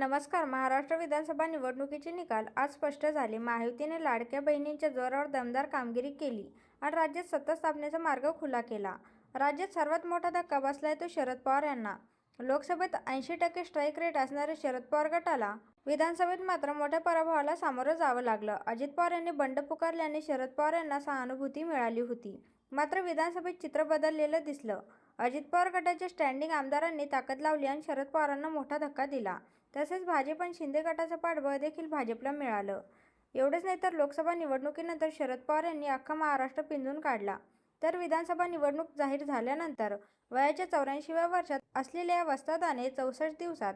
नमस्कार महाराष्ट्र विधानसभा निवडणुकीचे निकाल आज स्पष्ट झाले. महायुतीने लाडक्या बहिणींच्या जोरावर दमदार कामगिरी केली आणि राज्यात सत्ता स्थापनेचा मार्ग खुला केला. राज्यात सर्वात मोठा धक्का बसलाय तो शरद पवार यांना. लोकसभेत ऐंशी टक्के स्ट्राईक रेट असणाऱ्या शरद पवार गटाला विधानसभेत मात्र मोठ्या पराभवाला सामोरं जावं लागलं. अजित पवार यांनी बंड पुकारल्याने शरद पवार यांना सहानुभूती मिळाली होती. मात्र विधानसभेत चित्र बदललेलं दिसलं. अजित पवार गटाच्या स्टँडिंग आमदारांनी ताकद लावली आणि शरद पवारांना मोठा धक्का दिला. तसेच भाजप आणि शिंदे गटाचं पाठबळ देखील भाजपला मिळालं. एवढंच नाही तर लोकसभा निवडणुकीनंतर शरद पवार यांनी अख्खा महाराष्ट्र पिंजून काढला. तर विधानसभा निवडणूक जाहीर झाल्यानंतर वयाच्या चौऱ्याऐंशीव्या वर्षात असलेल्या वस्तादाने चौसष्ट दिवसात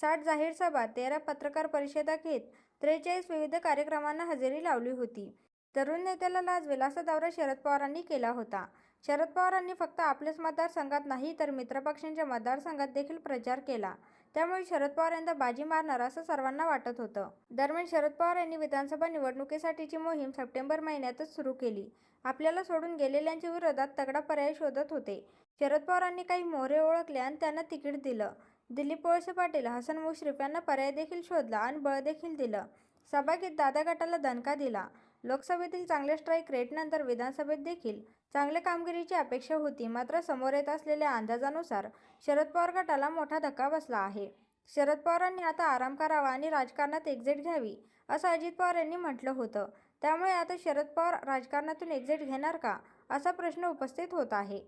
साठ जाहीर सभा तेरा पत्रकार परिषदा घेत त्रेचाळीस विविध कार्यक्रमांना हजेरी लावली होती. तरुण नेत्याला लाजवेल असा दौरा शरद पवारांनी केला होता. शरद पवारांनी फक्त आपल्याच मतदारसंघात नाही तर मित्रपक्षांच्या मतदारसंघात देखील प्रचार केला. त्यामुळे शरद पवार यांना बाजी मारणार असं सर्वांना वाटत होतं. दरम्यान शरद पवार यांनी विधानसभा निवडणुकीसाठीची मोहीम सप्टेंबर महिन्यातच सुरू केली. आपल्याला सोडून गेलेल्यांच्या विरोधात तगडा पर्याय शोधत होते. शरद पवारांनी काही मोहरे ओळखले आणि त्यांना तिकीट दिलं. दिलीप वळसे पाटील हसन मुश्रीफ यांना पर्याय देखील शोधला आणि बळ देखील दिलं. सभागीत दादा गटाला दणका दिला. लोकसभेतील चांगल्या स्ट्राईक रेटनंतर विधानसभेत देखील चांगल्या कामगिरीची अपेक्षा होती. मात्र समोर येत असलेल्या अंदाजानुसार शरद पवार गटाला मोठा धक्का बसला आहे. शरद पवारांनी आता आराम करावा आणि राजकारणात एक्झिट घ्यावी असं अजित पवार यांनी म्हटलं होतं. त्यामुळे आता शरद पवार राजकारणातून एक्झिट घेणार का असा प्रश्न उपस्थित होत आहे.